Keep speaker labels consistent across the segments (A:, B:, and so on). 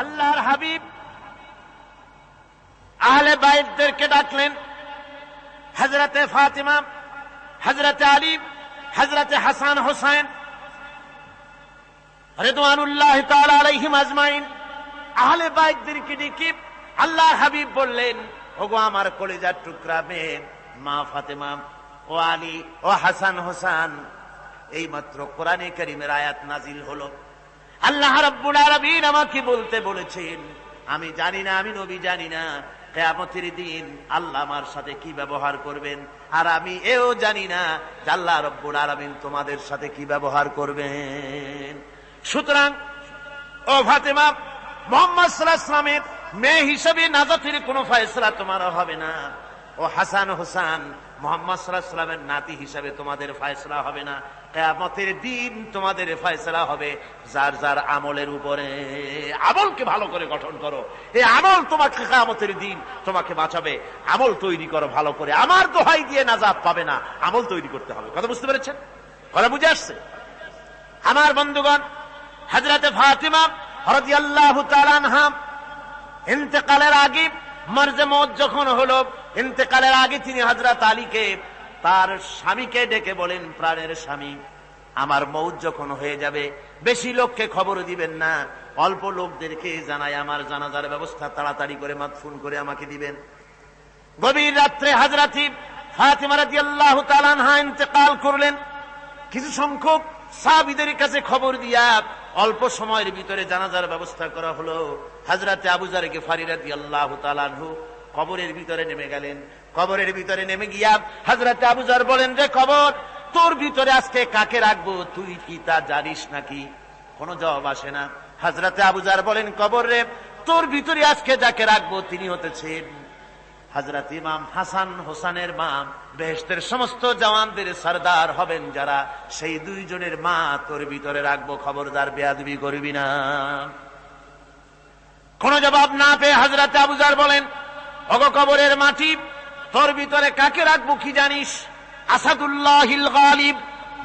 A: আল্লাহর হাবিব আহলে বাইতদেরকে ডাকলেন। হজরতে ফাতিমা হজরতে আলী হজরতে হাসান হোসাইন রেদওয়ানুল্লাহ তাআলা আলাইহিম আজমাইন। আহলে বাইতদেরকে ডেকে আল্লাহর হাবিব বললেন, ওগো আমার কলিজার টুকরা মেয়ে, মা ফাতেমা, ও আলী, ও হাসান হোসান এই মাত্র কোরআনে করিমের আয়াত নাজিল হলো। আল্লাহ রাব্বুল আলামিন আমাকে বলতে বলেছেন, আমি জানি না, আমি নবী জানি না, কেয়ামতের দিন আল্লাহ আমার সাথে কি ব্যবহার করবেন, আর আমি এও জানি না আল্লাহ রব্বুল আলামিন তোমাদের সাথে কি ব্যবহার করবেন। সুতরাং, ও ফাতেমা, মোহাম্মদ সাল্লাহামের মেয়ে হিসেবে নাজাতের কোনো ফয়সলা তোমার হবে না। ও হাসান হোসান মোহাম্মদ সাল্লাহ সাল্লামের নাতি হিসাবে তোমাদের ফয়সলা হবে না। কেয়ামতের দিন তোমাদের ফয়সলা হবে। যার যার আমলের উপরে আমলকে ভালো করে গঠন করো। এই আমল তোমাকে কেয়ামতের দিন তোমাকে বাঁচাবে। আমল তৈরি করো ভালো করে। আমার দোহাই দিয়ে নাজাত পাবে না। আমল তৈরি করতে হবে। কথা বুঝতে পেরেছেন? কথা বুঝে আসছে? আমার বন্ধুগণ হজরতে ফাতিমা হরদিয়াল্লাহ তালানহাম ইন্তেকালের আগে মর্জে মত যখন হলো ইন্তেকালের আগে তিনি হজরত আলীকে তার স্বামীকে ডেকে বলেন, প্রাণের স্বামী, আমার মৌত যখন হয়ে যাবে, বেশি লোককে খবর দিবেন না। অল্প লোকদেরকে জানাই, আমার জানাজার ব্যবস্থা তাড়াতাড়ি করে মাত ফোন করে আমাকে দিবেন। গভীর রাত্রে হাজরাতি ইন্তেকাল করলেন। কিছু সংখ্যক সাহাবিদের কাছে খবর দিয়া অল্প সময়ের ভিতরে জানাজার ব্যবস্থা করা হলো। হাজরাতে আবুজার গেফারি রাদিয়াল্লাহু তাআলা আনহু কবরের ভিতরে নেমে গেলেন। কবরের ভিতরে নেমে গিয়া হাজরাতে আবুজার বলেন, রে কবর, তোর ভিতরে আজকে কাকে রাখব? তুই কি তা জানিস নাকি? কোনো জবাব আসে না। হাজরাতে আবুজার বলেন, কবর রে, তোর ভিতরে আজকে যাকে রাখব তিনি হতেছেন। হাজরত ইমাম হাসান হোসানের মা বেহেস্তের সমস্ত জওয়ানদের সর্দার হবেন যারা, সেই দুইজনের মা তোর ভিতরে রাখব। খবরদার, বেয়াদবি করবি না। কোন জবাব না পেয়ে হাজরাতে আবুজার বলেন অগ কবরের মাটি, তোর ভিতরে কাকে রাখব কি জানিস? আসাদুল্লাহ গালিব,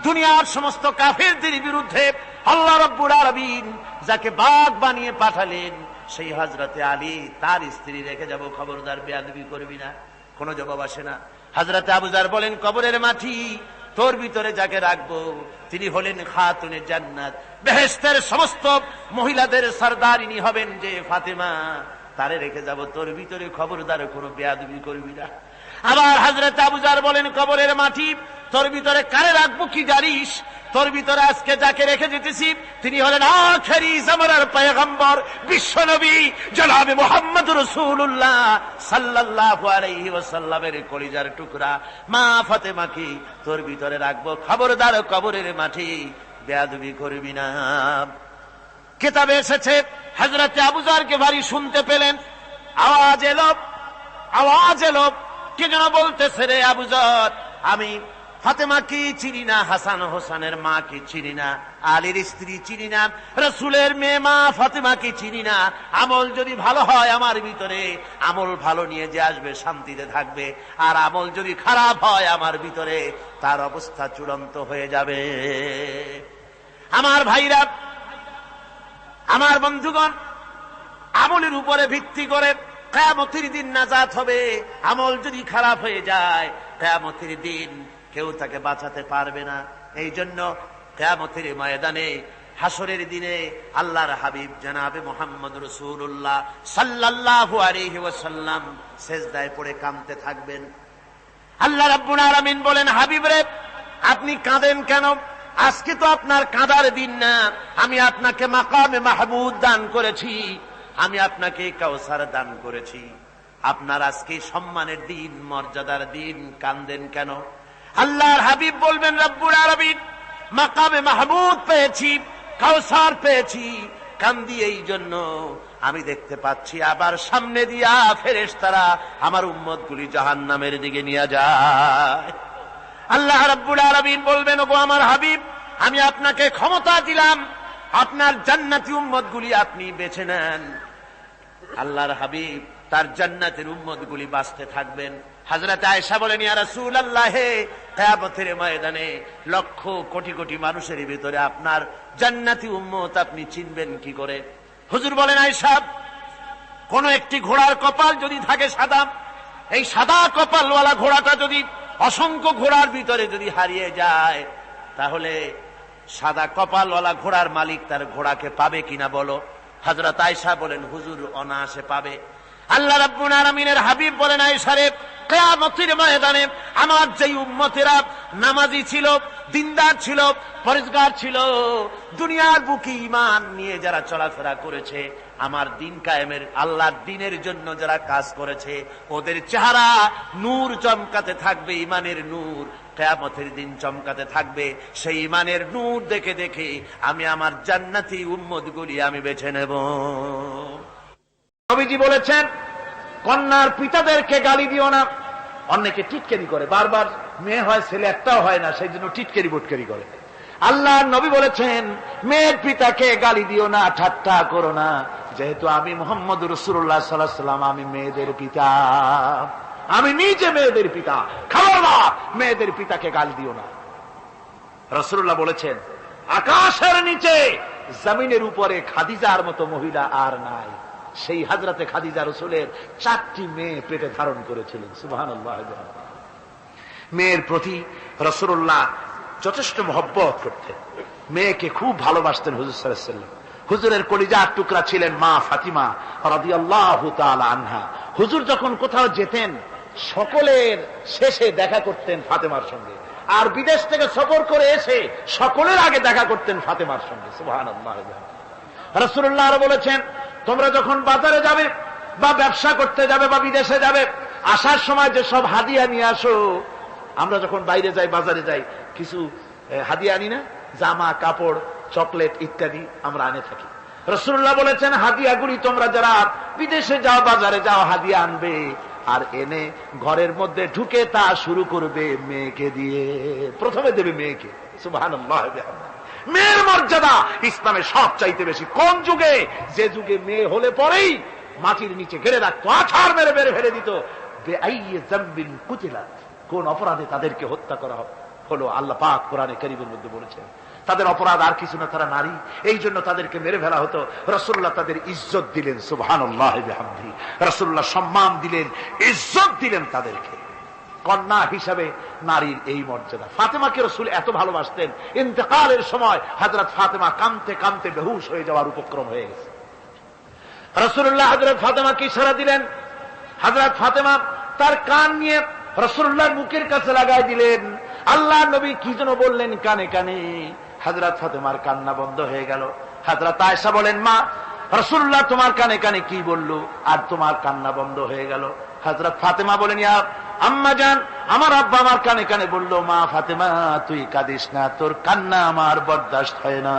A: দুনিয়ার সমস্ত কাফেরদের বিরুদ্ধে আল্লাহ রব্বুর আরবিন যাকে বাঘ বানিয়ে পাঠালেন, সেই হাজরতে আলী তার স্ত্রী রেখে যাব। খবরদার বেয়াদবি করবি না, কোনো জবাব আসে না। হাজরতে আবুজার বলেন, কবরের মাটি, তোর ভিতরে যাকে রাখব? তিনি হলেন খাতুনের জান্নাত। বেহেস্তের সমস্ত মহিলাদের সর্দারিনী হবেন যে ফাতেমা। তারে রেখে যাব, তোর ভিতরে খবরদার কোনো বেয়াদবি করবি না। আবার হাজরত আবুজার বলেন, কবরের মাটি, তোর ভিতরে কারে রাখব কি জানিস? তোর ভিতরে আজকে যাকে রেখে যেতেছি, তিনি হলেন আখেরি জামানার পয়গম্বর বিশ্বনবী জনাবে মোহাম্মদ রসুল্লাহ সাল্লাল্লাহু আলাইহি ওয়াসাল্লামের কলিজার টুকরা। মা ফাতেমাকে তোর ভিতরে রাখব, খবরদার কবরের মাটি, বেয়াদবি করবি না। কিতাবে এসেছে হজরতে আবুজারকে ভারী শুনতে পেলেন। আওয়াজ এলো আওয়াজ এলো। কে যেন বলতেছে রে আবুজার আমি ফাতেমা কি চিনি না, হাসান হোসানের মা কি চিনি না, আলীর স্ত্রী চিনি না, রসুলের মেয়ে মা ফাতেমা কি চিনি না? আমল যদি ভালো হয় আমার ভিতরে, আমল ভালো নিয়ে যে আসবে শান্তিতে থাকবে, আর আমল যদি খারাপ হয় আমার ভিতরে, তার অবস্থা চূড়ান্ত হয়ে যাবে। আমার ভাইরা আমার বন্ধুগণ, আমলের উপরে ভিত্তি করে কেয়ামতির দিন নাজাত হবে। আমল যদি খারাপ হয়ে যায়, কেয়ামতির দিন কেউ তাকে বাঁচাতে পারবে না। এই জন্য কেয়ামতির ময়দানে, হাসরের দিনে আল্লাহর হাবিব জানাবে মোহাম্মদ রসুল্লাহ সাল্লাহ আলহি ওসাল্লাম শেষদায় পড়ে কামতে থাকবেন। আল্লাহ রাব্বুল আলামিন বলেন, হাবিব রে, আপনি কাঁদেন কেন? আজকে তো আপনার কাঁদার দিন না। আমি আপনাকে মাকামে মাহবুদ দান করেছি। আমি আপনাকে কাউসার দান করেছি। আপনার আজকে সম্মানের দিন, মর্যাদার দিন, কান্দেন কেন? আল্লাহর হাবিব বলবেন রব্বুর আরবিন মাকামে মাহমুদ পেয়েছি কাউসার পেয়েছি। কান্দি এই জন্য। আমি দেখতে পাচ্ছি আবার সামনে দিয়া ফেরেস তারা আমার উম্মত গুলি জাহান নামের দিকে নিয়ে যায়। আল্লাহ রব্বুল আরবিন বলবেন, ওগো আমার হাবিব, আমি আপনাকে ক্ষমতা দিলাম। আপনার জান্নাতি উম্মত গুলি আপনি বেছে নেন। আল্লাহর হাবিব তার জান্নাতের উম্মত গুলি বাঁচতে থাকবেন। হাজরত আয়সা বলেন, ইয়া রাসূল আল্লাহে কেয়ামতের ময়দানে লক্ষ কোটি কোটি মানুষের ভিতরে আপনার জান্নাতি উম্মত আপনি চিনবেন কি করে?
B: হুজুর বলেন আইসাব কোন একটি ঘোড়ার কপাল যদি থাকে সাদা, এই সাদা কপালওয়ালা ঘোড়াটা যদি অসংখ্য ঘোড়ার ভিতরে যদি হারিয়ে যায়, তাহলে সাদা কপালওয়ালা ঘোড়ার মালিক তার ঘোড়াকে পাবে কিনা বলো? হজরত আয়সা বলেন, হুজুর, অনায়াসে পাবে। আল্লাহ রাব্বুল আলামিনের হাবিব বলেন আয়সারে কেয়ামতের ময়দানে আমার যেই উম্মতেরা নামাজি ছিল, দিনদার ছিল পরিষ্কার ছিল, দুনিয়ার বুকে ইমান নিয়ে যারা চলাফেরা করেছে আমার দিন কায়েমের, আল্লাহর দিনের জন্য যারা কাজ করেছে, ওদের চেহারা নূর চমকাতে থাকবে, ইমানের নূর। কেয়ামতের দিন চমকাতে থাকবে, সেই ইমানের নূর দেখে দেখে আমি আমার জান্নাতি উম্মত গুলি আমি বেছে নেব। নবীজি বলেছেন, কন্যার পিতাদেরকে গালি দিও না। অনেকে টিটকেরি করে। বারবার মেয়ে হয়, ছেলে একটাও হয় না, সেই জন্য টিটকেরি বুটকেরি করে। আল্লাহ নবী বলেছেন, মেয়ের পিতাকে গালি দিও না, ঠাট্টা করো না। যেহেতু আমি মোহাম্মদ রসুল্লাহ সাল্লাহ সাল্লাম আমি মেয়েদের পিতা। আমি নিজে মেয়েদের পিতা। খাবার না মেয়েদের পিতাকে গালি দিও না। রসুল্লাহ বলেছেন, আকাশের নিচে জমিনের উপরে খাদিজার মতো মহিলা আর নাই। সেই হাজরাতে খাদিজা রসুলের চারটি মেয়ে পেটে ধারণ করেছিলেন। সুবাহান মেয়ের প্রতি রসুল্লাহ যথেষ্ট মহব্বত করতেন। মেয়েকে খুব ভালোবাসতেন হুজুর সাল্লাম হুজুরের কলিজার টুকরা ছিলেন মা ফাতিমা আল্লাহ আনহা। হুজুর যখন কোথাও যেতেন, সকলের শেষে দেখা করতেন ফাতেমার সঙ্গে। আর বিদেশ থেকে সফর করে এসে সকলের আগে দেখা করতেন ফাতেমার সঙ্গে। রসুল্লাহ আরও বলেছেন, তোমরা যখন বাজারে যাবে বা ব্যবসা করতে যাবে বা বিদেশে যাবে, আসার সময় যে সব হাদিয়া নিয়ে আসো, আমরা যখন বাইরে যাই, বাজারে যাই, কিছু হাদিয়া আনি না? জামা, কাপড় চকলেট ইত্যাদি আমরা আনে থাকি। রসুল্লাহ বলেছেন হাদিয়াগুলি তোমরা যারা বিদেশে যাও, বাজারে যাও, হাদিয়া আনবে আর এনে ঘরের মধ্যে ঢুকে তা শুরু করবে মেয়েকে দিয়ে। প্রথমে দেবে মেয়েকে। মেয়ের মর্যাদা ইসলামে সব চাইতে বেশি। কোন যুগে? যে যুগে মেয়ে হলে পরেই মাটির নিচে ঘেরে রাখতো আছাড় মেরে মেরে ফেলে দিত। কুতিলাত। কোন অপরাধে তাদেরকে হত্যা করা হলো আল্লাহ পাক কোরআনে করিমের মধ্যে বলেছেন। তাদের অপরাধ আর কিছু না, তারা নারী। এই জন্য তাদেরকে মেরে ফেলা হতো। রসুল্লাহ তাদের ইজ্জত দিলেন সুবহান রসুল্লাহ সম্মান দিলেন, ইজ্জত দিলেন তাদেরকে। কন্যা হিসাবে নারীর এই মর্যাদা। ফাতেমাকে রসুল এত ভালোবাসতেন। ইন্তেকালের সময় হাজরত ফাতেমা কামতে কামতে বেহুশ হয়ে যাওয়ার উপক্রম হয়ে গেছে। রসুল্লাহ হজরত ফাতেমাকে ইশারা দিলেন। হজরত ফাতেমা তার কান নিয়ে রসুল্লাহর মুখের কাছে লাগাই দিলেন। আল্লাহ নবী কি যেন বললেন, কানে কানে। হাজরত ফাতেমার কান্না বন্ধ হয়ে গেল। হাজরত আয়সা বলেন, মা রসুল্লাহ তোমার কানে কানে কি বলল? আর তোমার কান্না বন্ধ হয়ে গেল। হাজরত ফাতেমা বলেন, ইয়া আম্মা যান আমার আব্বা আমার কানে কানে বলল, মা ফাতেমা, তুই কাঁদিস না, তোর কান্না আমার বরদাস্ত হয় না।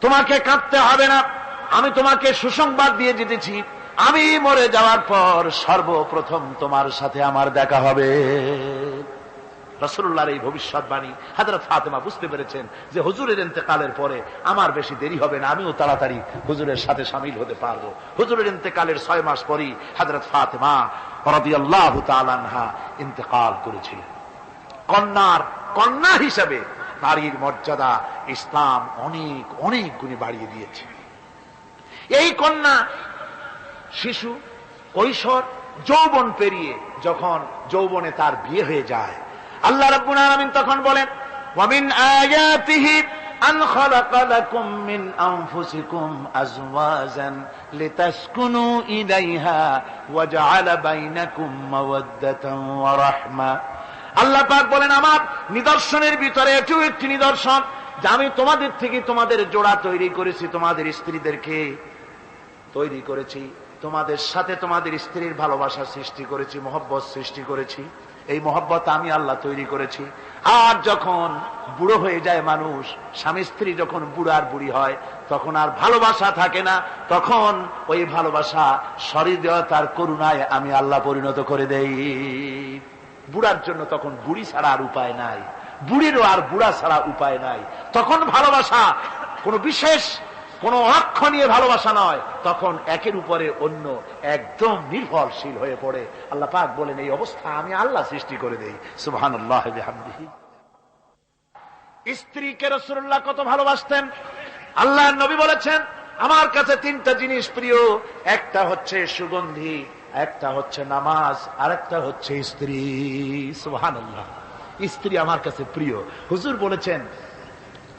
B: তোমাকে কাঁদতে হবে না, আমি তোমাকে সুসংবাদ দিয়ে যেতেছি। আমি মরে যাওয়ার পর সর্বপ্রথম তোমার সাথে আমার দেখা হবে। রসুল্লাহর এই ভবিষ্যৎবাণী হাজরত ফাতেমা বুঝতে পেরেছেন যে হুজুরের ইন্তেকালের পরে আমার বেশি দেরি হবে না, আমিও তাড়াতাড়ি হুজুরের সাথে সামিল হতে পারব। হুজুরের ইন্তেকালের ছয় মাস পরই হাজরত ফাতেমা ইন্তেকাল করেছিলেন। কন্যার কন্যা হিসাবে নারীর মর্যাদা ইসলাম অনেক অনেক গুণে বাড়িয়ে দিয়েছে। এই কন্যা শিশু, কৈশোর, যৌবন পেরিয়ে যখন যৌবনে তার বিয়ে হয়ে যায় আল্লাহ রাব্বুল আলামিন তখন বলেন আয়াতিহি আন মিন আনফুসিকুম আজওয়াজান লিতাসকুনু ইলাইহা ওয়া জাআলা বাইনাকুম মাওয়াদ্দাতান ওয়া রাহমা। আল্লাহ পাক বলেন, আমার নিদর্শনের ভিতরে এটিও একটি নিদর্শন যে আমি তোমাদের থেকে তোমাদের জোড়া তৈরি করেছি, তোমাদের স্ত্রীদেরকে তৈরি করেছি, তোমাদের সাথে তোমাদের স্ত্রীর ভালোবাসা সৃষ্টি করেছি, মহব্বত সৃষ্টি করেছি। এই মহব্বত আমি আল্লাহ তৈরি করেছি। আর যখন বুড়ো হয়ে যায় মানুষ, স্বামী স্ত্রী যখন বুড়ার বুড়ি হয়, তখন আর ভালোবাসা থাকে না। তখন ওই ভালোবাসা সরিদতার করুণায় আমি আল্লাহ পরিণত করে দেই। বুড়ার জন্য তখন বুড়ি ছাড়া আর উপায় নাই। বুড়িরও আর বুড়া ছাড়া উপায় নাই। তখন ভালোবাসা কোনো বিশেষ কোন অক্ষ নিয়ে ভালোবাসা নয়, তখন একের উপরে অন্য একদম নির্ভরশীল হয়ে পড়ে। আল্লাহ পাক বলেন, এই অবস্থা আমি আল্লাহ সৃষ্টি করে দেই। সুবহান স্ত্রীকে রসুল্লাহ কত ভালোবাসতেন। আল্লাহ নবী বলেছেন, আমার কাছে তিনটা জিনিস প্রিয়। একটা হচ্ছে সুগন্ধি, একটা হচ্ছে নামাজ আর একটা হচ্ছে স্ত্রী। সুহান স্ত্রী আমার কাছে প্রিয়। হুজুর বলেছেন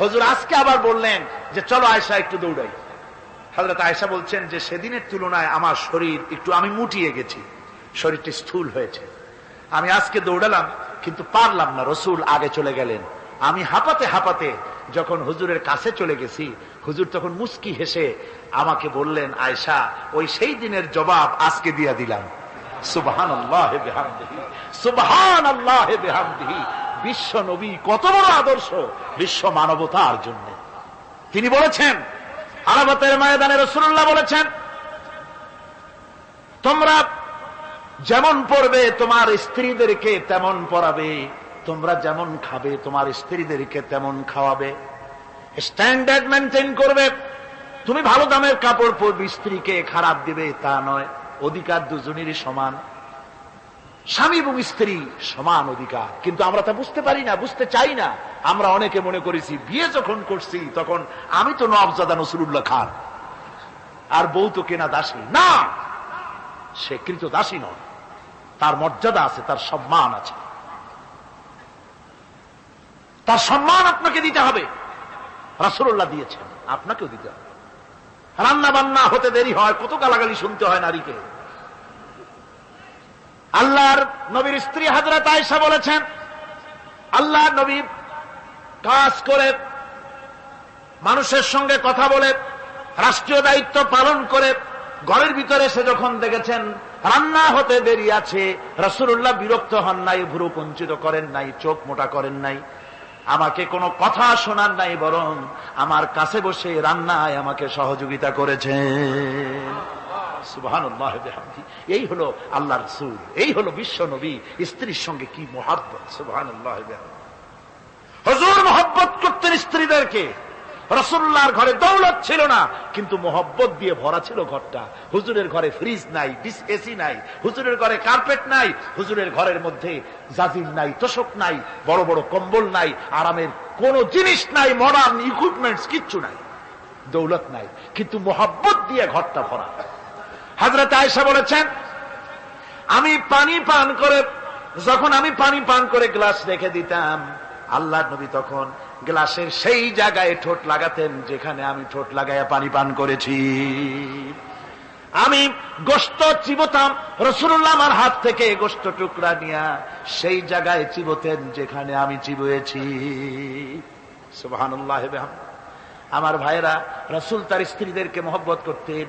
B: হুজুর আজকে আবার বললেন যে চলো আয়সা একটু দৌড়াই। হাজরত আয়সা বলছেন যে সেদিনের তুলনায় আমার শরীর একটু আমি মুটিয়ে গেছি, শরীরটি স্থূল হয়েছে। আমি আজকে দৌড়ালাম, কিন্তু পারলাম না, রসুল আগে চলে গেলেন। আমি হাঁপাতে হাঁপাতে যখন হুজুরের কাছে চলে গেছি, হুজুর তখন মুস্কি হেসে আমাকে বললেন আয়সা ওই সেই দিনের জবাব আজকে দিয়া দিলাম। সুবহান আল্লাহ বিশ্ব নবী কত বড় আদর্শ বিশ্ব মানবতার জন্য। তিনি বলেছেন আরাবতের ময়দানে রসুল্লাহ বলেছেন, তোমরা যেমন পড়বে তোমার স্ত্রীদেরকে তেমন পড়াবে, তোমরা যেমন খাবে তোমার স্ত্রীদেরকে তেমন খাওয়াবে। স্ট্যান্ডার্ড মেনটেন করবে, তুমি ভালো দামের কাপড় পরবে, স্ত্রীকে খারাপ দিবে তা নয়, অধিকার দুজনেরই সমান। স্বামী এবং স্ত্রী সমান অধিকার। কিন্তু আমরা তা বুঝতে পারি না, বুঝতে চাই না। আমরা অনেকে মনে করেছি, বিয়ে যখন করছি, তখন আমি তো নবজাদা নসরুল্লাহ খান। আর বউ তো কেনা দাসী। না! সে কৃত দাসী নয়। তার মর্যাদা আছে, তার সম্মান আছে। তার সম্মান আপনাকে দিতে হবে। রাসুল্লাহ দিয়েছেন, আপনাকেও দিতে হবে। রান্না বান্না হতে দেরি হয়, কত গালাগালি শুনতে হয় নারীকে। আল্লাহর নবীর স্ত্রী হাজরত আয়সা বলেছেন, আল্লাহ নবী কাজ করে মানুষের সঙ্গে কথা বলে, রাষ্ট্রীয় দায়িত্ব পালন করে, ঘরের ভিতরে সে যখন দেখেছেন রান্না হতে দেরি আছে রসুল্লাহ বিরক্ত হন নাই, ভুরু কঞ্চিত করেন নাই, চোখ মোটা করেন নাই, আমাকে কোনো কথা শোনার নাই, বরং আমার কাছে বসে রান্নায় আমাকে সহযোগিতা করেছেন। বিহামদি। এই হলো এই হলো বিশ্ব নবী। স্ত্রীর সঙ্গে কি মোহাব্বত? সুবহান হজুর মোহব্বত করতেন স্ত্রীদেরকে। ঘরে দৌলত ছিল না, কিন্তু মোহব্বত দিয়ে ভরা ছিল ঘরটা। হুজুরের ঘরে ফ্রিজ নাই এসি নাই, হুজুরের ঘরে কার্পেট নাই, হুজুরের ঘরের মধ্যে জাজির নাই, তোষক নাই, বড় বড় কম্বল নাই, আরামের কোন জিনিস নাই মডার্ন ইকুইপমেন্টস কিচ্ছু নাই। দৌলত নাই, কিন্তু মোহব্বত দিয়ে ঘরটা ভরা। হাজরত আয়সা বলেছেন, আমি পানি পান করে, যখন আমি পানি পান করে গ্লাস রেখে দিতাম আল্লাহ নবী তখন গ্লাসের সেই জায়গায় ঠোঁট লাগাতেন যেখানে আমি ঠোঁট লাগাইয়া পানি পান করেছি। আমি গোস্ত চিবতাম রসুল্লাহ আমার হাত থেকে গোস্ত টুকরা নিয়া সেই জায়গায় চিবতেন যেখানে আমি চিবুয়েছি। বিহামদিহি। আমার ভাইরা রসুল তার স্ত্রীদেরকে মহব্বত করতেন।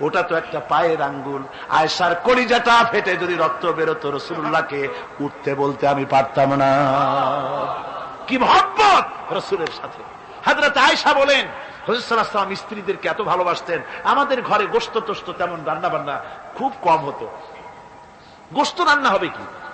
B: ওটা তো একটা পায়ের আঙ্গুল। আয়সার কলিজাটা ফেটে যদি রক্ত বেরোতো রসুল্লাহকে উঠতে বলতে আমি পারতাম না। কি মহব্বত রসুলের সাথে। হাজরত আয়সা বলেন হজরতাম স্ত্রীদেরকে এত ভালোবাসতেন, আমাদের ঘরে গোস্ত টোস্ত তেমন রান্না বান্না খুব কম হতো। গোস্ত রান্না হবে কি?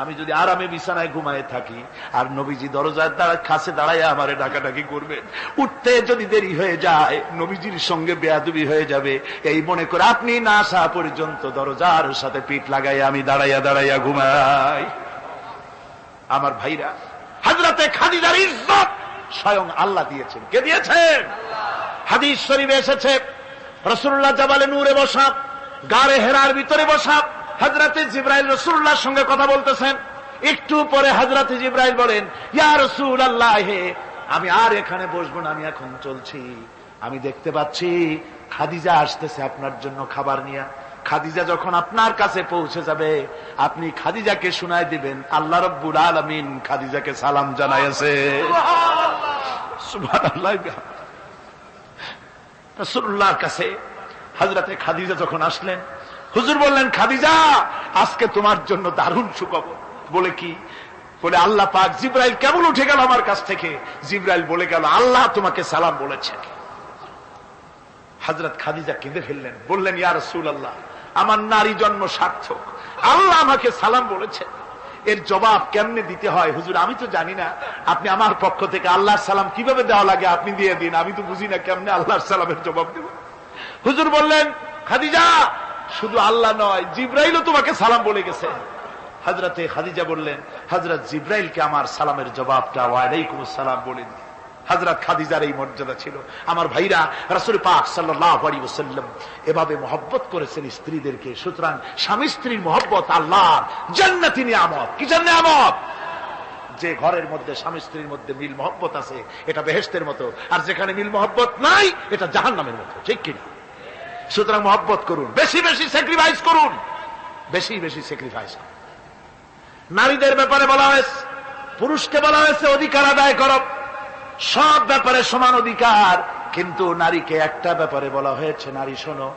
B: আমি যদি আরামে বিছানায় ঘুমায় থাকি, আর নবীজি দরজার দ্বারা খাসে দাঁড়ায় আমারে ডাকাডাকি করবেন উঠতে যদি দেরি হয়ে যায়, নবীজির সঙ্গে বেয়াদুবি হয়ে যাবে, এই মনে করে আপনি না আসা পর্যন্ত দরজার সাথে পিঠ লাগাই আমি দাঁড়াইয়া দাঁড়াইয়া ঘুমাই। আমার ভাইরা হাজরাতে খাদিজার ইজ্জত স্বয়ং আল্লাহ দিয়েছেন। কে দিয়েছেন? হাদিস শরীফে এসেছে রসুল্লাহ জাবালে নূরে বসাব গাড়ে হেরার ভিতরে বসা হাজরাতে জিব্রাইল রসুল্লাহর সঙ্গে কথা বলতেছেন। একটু পরে হাজরাতে জিব্রাইল বলেন ইয়া রসুল আল্লাহ আমি আর এখানে বসবো না আমি এখন চলছি। আমি দেখতে পাচ্ছি খাদিজা আসতেছে আপনার জন্য খাবার নিয়ে। খাদিজা যখন আপনার কাছে পৌঁছে যাবে আপনি খাদিজাকে শুনাই দিবেন আল্লাহ রব্বুল আলমিন খাদিজাকে সালাম জানাইছে রসুল্লাহর কাছে হাজরাতে খাদিজা যখন আসলেন হুজুর বললেন, খাদিজা, আজকে তোমার জন্য দারুণ সুখবর। বলে কি? বলে, আল্লাহ পাক জিব্রাইল কেমন উঠে গেল আমার কাছ থেকে? জিব্রাইল বলে গেল, আল্লাহ তোমাকে সালাম বলেছেন হাজরত খাদিজা কেঁদে ফেললেন, বললেন, ইয়া রসুল আল্লাহ আমার নারী জন্ম সার্থক। আল্লাহ আমাকে সালাম বলেছেন এর জবাব কেমনে দিতে হয়? হুজুর, আমি তো জানি না। আপনি আমার পক্ষ থেকে আল্লাহর সালাম কীভাবে দেওয়া লাগে আপনি দিয়ে দিন। আমি তো বুঝি না কেমনে আল্লাহর সালামের জবাব দেব। হুজুর বললেন, খাদিজা শুধু আল্লাহ নয়, জিব্রাইলও তোমাকে সালাম বলে গেছে। হাজরাতে খাদিজা বললেন হাজরত জিব্রাইলকে আমার সালামের জবাবটা ওয়ালাইকুম সালাম বলেন। হাজরত খাদিজার এই মর্যাদা ছিল। আমার ভাইরা রাসুল পাক সাল্লাম এভাবে মহব্বত করেছেন স্ত্রীদেরকে। সুতরাং স্বামী স্ত্রীর মহব্বত আল্লাহ জান্নাতি নিয়ামত। কি জান্নে আমত যে ঘরের মধ্যে স্বামী স্ত্রীর মধ্যে মিল মহব্বত আছে, এটা বেহেস্তের মতো। আর যেখানে মিল মহব্বত নাই, এটা জাহান নামের মতো। ঠিক কিনা? সুতরাং মহব্বত করুন। বেশি বেশি স্যাক্রিফাইস করুন। বেশি বেশি স্যাক্রিফাইস নারীদের ব্যাপারে বলা হয়েছে, পুরুষকে বলা হয়েছে, অধিকার আদায় করো। সব ব্যাপারে সমান অধিকার, কিন্তু নারীকে একটা ব্যাপারে বলা হয়েছে, নারী শোনো,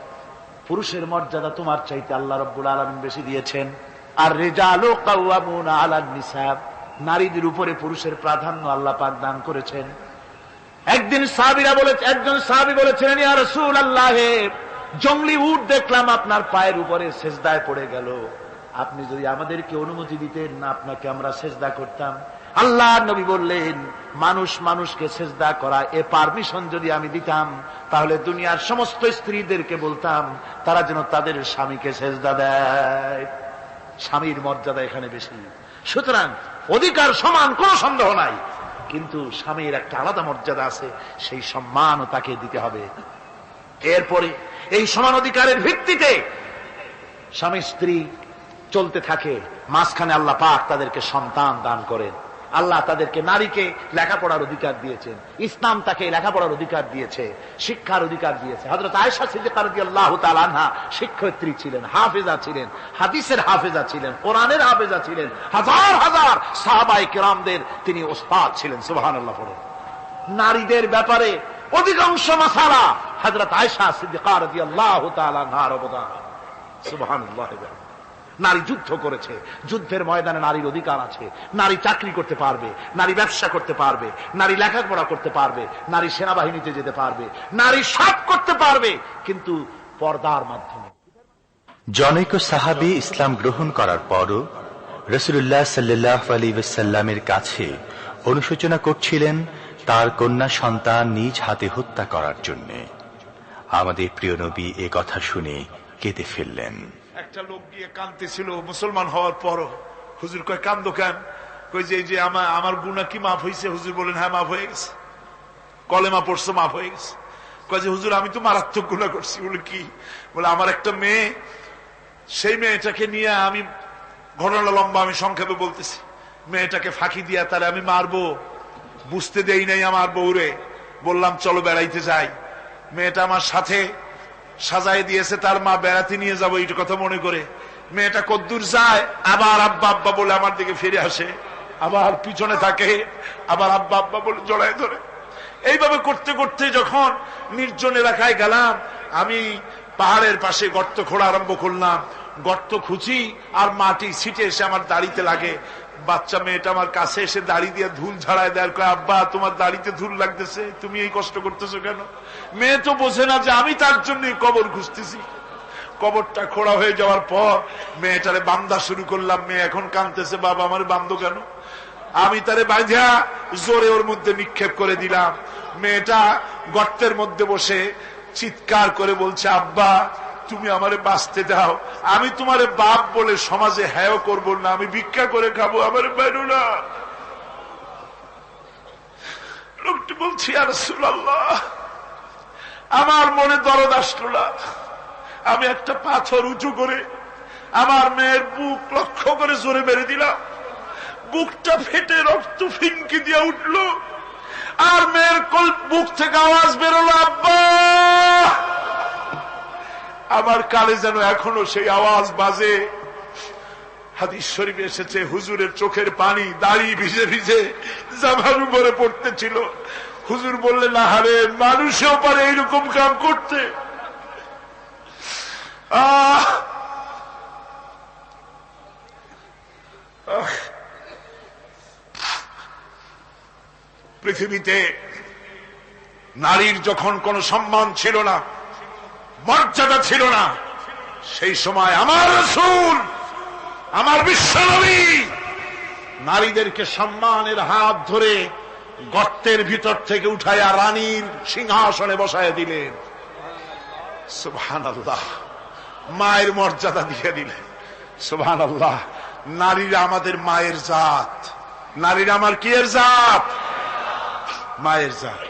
B: পুরুষের মর্যাদা তোমার চাইতে আল্লাহ রব্বুল আলম বেশি দিয়েছেন। আর রেজালো কাউয়ামুনা আলান নিসাব, নারীদের উপরে পুরুষের প্রাধান্য আল্লাহ পাক দান করেছেন। একদিন সাহাবিরা বলে একজন সাহাবি বলেছিলেন, ইয়া রাসূল আল্লাহ জঙ্গলি উট দেখলাম আপনার পায়ের উপরে সেজদায় পড়ে গেল।
C: আপনি যদি আমাদেরকে অনুমতি দিতেন না আপনাকে আমরা সেজদা করতাম। আল্লাহ নবী বললেন, মানুষ মানুষকে সেজদা করা, এ পারমিশন যদি আমি দিতাম, তাহলে দুনিয়ার সমস্ত স্ত্রীদেরকে বলতাম, তারা যেন তাদের স্বামীকে সেজদা দেয়। স্বামীর মর্যাদা এখানে বেশি। সুতরাং অধিকার সমান, কোনো সন্দেহ নাই। কিন্তু স্বামীর একটা আলাদা মর্যাদা আছে, সেই সম্মানও তাকে দিতে হবে। এরপরে এই সমান অধিকারের ভিত্তিতে স্বামী স্ত্রী চলতে থাকে, মাঝখানে আল্লাহ পাক তাদেরকে সন্তান দান করেন। আল্লাহ তাদেরকে নারীকে লেখাপড়ার অধিকার দিয়েছেন, ইসলাম তাকে লেখাপড়ার অধিকার দিয়েছে, শিক্ষার অধিকার দিয়েছে। হজরত আয়সা সিদ্দিকার আল্লাহ তালানহা শিক্ষয়িত্রী ছিলেন, হাফেজা ছিলেন, হাদিসের হাফেজা ছিলেন, কোরআনের হাফেজা ছিলেন, হাজার হাজার সাহাবাই কিরামদের তিনি ওস্তাদ ছিলেন আল্লাহ নারীদের ব্যাপারে অধিকাংশ মাসালা হজরত আয়সা সিদ্দিকার নারী যুদ্ধ করেছে, যুদ্ধের ময়দানে নারীর অধিকার আছে, নারী চাকরি করতে পারবে, নারী ব্যবসা করতে পারবে, নারী লেখাপড়া করতে পারবে, নারী সেনাবাহিনীতে যেতে পারবে, নারী সব করতে পারবে, কিন্তু পর্দার মাধ্যমে।
D: জনৈক সাহাবি ইসলাম গ্রহণ করার পরও রসুল্লাহ সাল্লাহ আলী সাল্লামের কাছে অনুশোচনা করছিলেন তার কন্যা সন্তান নিজ হাতে হত্যা করার জন্য। আমাদের প্রিয় নবী এ কথা শুনে কেঁদে ফেললেন।
B: একটা লোক গিয়ে কান্দতেছিল মুসলমান হওয়ার পরও। হুজুর কয়, কান্দ কেন? কই যে যে আমার আমার গুণা কি মাফ হয়েছে হুজুর বলেন হ্যাঁ মাফ হয়ে গেছে। কলেমা পড়ছো, মাফ হয়ে গেছে। কয় যে, হুজুর, আমি তো মারাত্মক গুণা করছি। বলে, কি? বলে, আমার একটা মেয়ে, সেই মেয়েটাকে নিয়ে আমি ঘটনা লম্বা, আমি সংক্ষেপে বলতেছি। মেয়েটাকে ফাঁকি দিয়া তাহলে আমি মারবো। বুঝতে দেই নাই আমার বউরে। বললাম, চলো বেড়াইতে যাই। মেয়েটা আমার সাথে সাজাই দিয়েছে, তার মা বেড়াতে নিয়ে যাব এইটা কথা মনে করে। মেয়েটা কদ্দূর যায়, আবার আব্বা আব্বা বলে আমার দিকে ফিরে আসে। আবার পিছনে থাকে, আবার আব্বা আব্বা বলে জড়ায় ধরে। এইভাবে করতে করতে যখন নির্জন এলাকায় গেলাম, আমি পাহাড়ের পাশে গর্ত খোঁড়া আরম্ভ করলাম। গর্ত খুঁচি আর মাটি ছিটে এসে আমার দাড়িতে লাগে। বাচ্চা মেয়েটা আমার কাছে এসে দাড়ি দিয়ে ধুল ঝাড়ায় দেয়, কয়, আব্বা, তোমার দাড়িতে ধুল লাগতেছে, তুমি এই কষ্ট করতেছো কেন? মেয়ে তো বোঝে না যে আমি তার জন্য কবর খুঁজতেছি। কবরটা খোড়া হয়ে যাওয়ার পর মেয়েটারে বান্দা শুরু করলাম। মেয়ে এখন কানতেছে বাবা, আমার বান্ধ কেন? আমি তারে বাঁধা জোরে ওর মধ্যে নিক্ষেপ করে দিলাম। মেয়েটা গর্তের মধ্যে বসে চিৎকার করে বলছে, আব্বা তুমি আমারে বাঁচতে দাও। আমি তোমারে বাপ বলে সমাজে হ্যাঁ করব না। আমি ভিক্ষা করে খাব আমার বাইরো না। লোকটি বলছি আর আমার মনে দরদ আসলো না। আমি একটা পাথর উঁচু করে আমার মেয়ের বুক লক্ষ্য করে জোরে মেরে দিলাম। বুকটা ফেটে রক্ত ফিনকি দিয়ে উঠল। আর মেয়ের বুক থেকে আওয়াজ বেরোলো, আব্বা! আমার কালে যেন এখনও সেই আওয়াজ বাজে। হাদিস শরীফ এসেছে, হুজুরের চোখের পানি দাড়ি ভিজে ভিজে জামার উপরে পড়তেছিল। হুজুর বললেন আহারে মানুষেও পারে এইরকম কাম করতে। পৃথিবীতে নারীর যখন কোন সম্মান ছিল না মর্যাদা ছিল না। সেই সময় আমার রসুল, আমার বিশ্বনবী নারীদেরকে সম্মানের হাত ধরে গর্তের ভিতর থেকে উঠাইয়া রানীর সিংহাসনে বসায় দিলেন। সুবহান আল্লাহ মায়ের মর্যাদা দিয়ে দিলেন। সুবহান আল্লাহ নারীরা আমাদের মায়ের জাত। নারীরা আমার কিয়ের জাত? মায়ের জাত।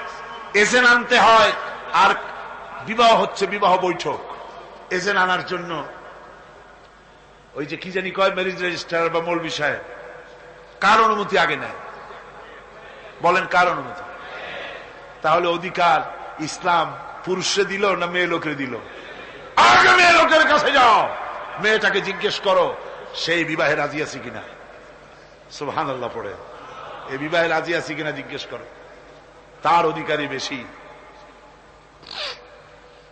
B: এজেন্ট আনতে হয়, আর বিবাহ হচ্ছে বিবাহ বৈঠক। এজেন্ট আনার জন্য ওই যে কি জানি কয় ম্যারেজ রেজিস্টার বা মূল বিষয়ে কার অনুমতি আগে নেয়? বলেন কার অনুমতি? তাহলে অধিকার ইসলাম পুরুষে দিল না মেয়ে লোকের দিল? আগে মেয়ে লোকের কাছে যাও। মেয়েটাকে জিজ্ঞেস করো, সেই বিবাহে রাজি আছে কিনা? সুহান আল্লাহ পড়ে। এই বিবাহে রাজি আছে কিনা জিজ্ঞেস করো। তার অধিকারী বেশি।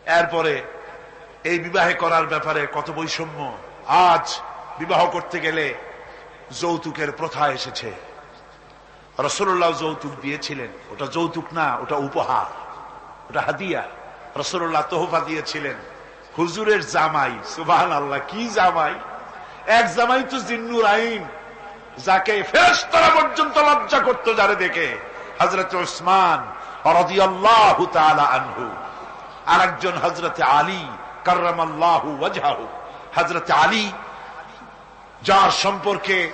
B: এরপরে এই বিবাহে করার ব্যাপারে কত বৈষম্য, আজ বিবাহ করতে গেলে যৌতুকের প্রথা এসেছে। রসুল্লাহ যৌতুক দিয়েছিলেন। ওটা যৌতুক না, ওটা উপহার। ওটা হাদিয়া। রসুল্লাহ তোহফা দিয়েছিলেন। হুজুরের জামাই সুবাহান আল্লাহ কি জামাই? এক জামাই তো জিন্নুর আইন। যাকে ফেরেশতারা পর্যন্ত লজ্জা করতো যারে দেখে। হজরত ওসমান আনহু। আর একজন হজরতে আলী কার্রামাল্লাহু ওয়াজহাহু। হজরতে আলী, যার সম্পর্কে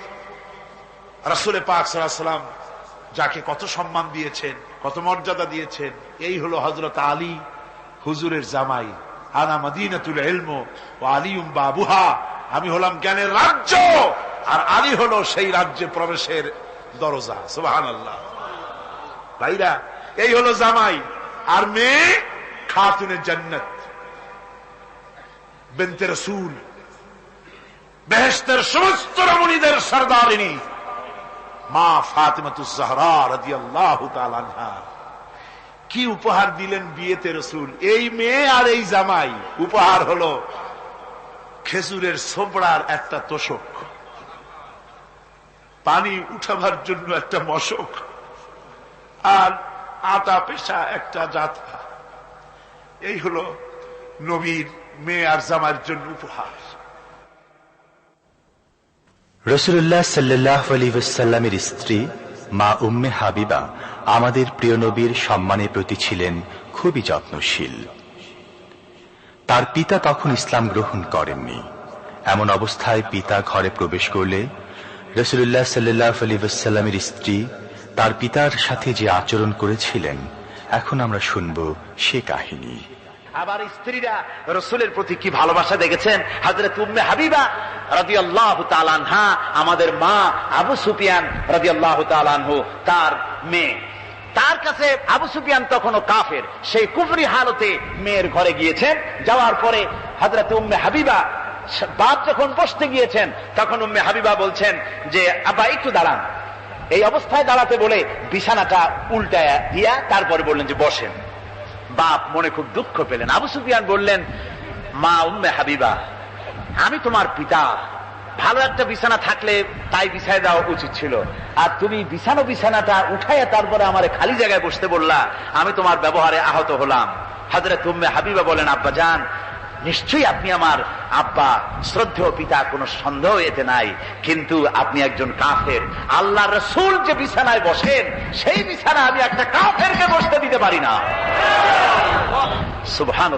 B: রাসূলে পাক সাল্লাম যাকে কত সম্মান দিয়েছেন, কত মর্যাদা দিয়েছেন, এই হলো হজরত আলী, হুজুরের জামাই। আনা মদিনাতুল ইলম ও আলিউম বাবুহা। আমি হলাম জ্ঞানের রাজ্য। আর আলী হলো সেই রাজ্যে প্রবেশের দরজা। সুবহানাল্লাহ। ভাইরা, এই হলো জামাই আর মেয়ে খাতুনে জান্নাত। বেনতে রসুল বেহেস্তের সমস্ত রমণীদের সর্দারিনী, মা ফাতেমাতুজাহরা কি উপহার দিলেন বিয়েতে রসুল? এই মেয়ে আর এই জামাই। উপহার হলো খেজুরের সোবড়ার একটা তোষক। পানি উঠাবার জন্য একটা মশক। আর আটা পেশা একটা জাতা। এই হলো নবীর মেয়ে আর জামার জন্য উপহার।
D: রসুল্লাহ সাল্লাহ আলী ওয়াসাল্লামের স্ত্রী, মা উম্মে হাবিবা, আমাদের প্রিয় নবীর সম্মানের প্রতি ছিলেন খুবই যত্নশীল। তার পিতা তখন ইসলাম গ্রহণ করেননি। এমন অবস্থায় পিতা ঘরে প্রবেশ করলে রসুল্লাহ সাল্লাহ আলী ওয়াসাল্লামের স্ত্রী তার পিতার সাথে যে আচরণ করেছিলেন, এখন আমরা শুনব সে কাহিনী।
E: আবার স্ত্রীরা রসুলের প্রতি কি ভালোবাসা দেখেছেন? হাজরত উম্মে হাবিবা রাজি আল্লাহ তালানহা আমাদের মা আবু সুফিয়ান রাজি আল্লাহ তালানহু তার মেয়ে। তার কাছে আবু সুফিয়ান তখনও কাফের। সেই কুফরি হালতে মেয়ের ঘরে গিয়েছেন। যাওয়ার পরে হাজরত উম্মে হাবিবা বাপ যখন বসতে গিয়েছেন, তখন উম্মে হাবিবা বলছেন যে, আব্বা, একটু দাঁড়ান। এই অবস্থায় দাঁড়াতে বলে বিছানাটা উল্টায় দিয়া তারপরে বললেন যে, বসেন। বাপ মনে খুব দুঃখ পেলেন। আবু সুফিয়ান বললেন, মা উম্মে হাবিবা, আমি তোমার পিতা। ভালো একটা বিছানা থাকলে তাই বিছায় দেওয়া উচিত ছিল। আর তুমি বিছানো বিছানাটা উঠাইয়া তারপরে আমার খালি জায়গায় বসতে বললা, আমি তোমার ব্যবহারে আহত হলাম। হাজরে তুম্মে হাবিবা বলেন, আব্বা যান নিশ্চয়ই আপনি আমার আব্বা, শ্রদ্ধেয় পিতা, কোন সন্দেহ এতে নাই। কিন্তু আপনি একজন কাফের। আল্লাহ রসুল যে বিছানায় বসেন, সেই বিছানা আমি একটা কাফেরকে বসতে দিতে পারি না। সুবহান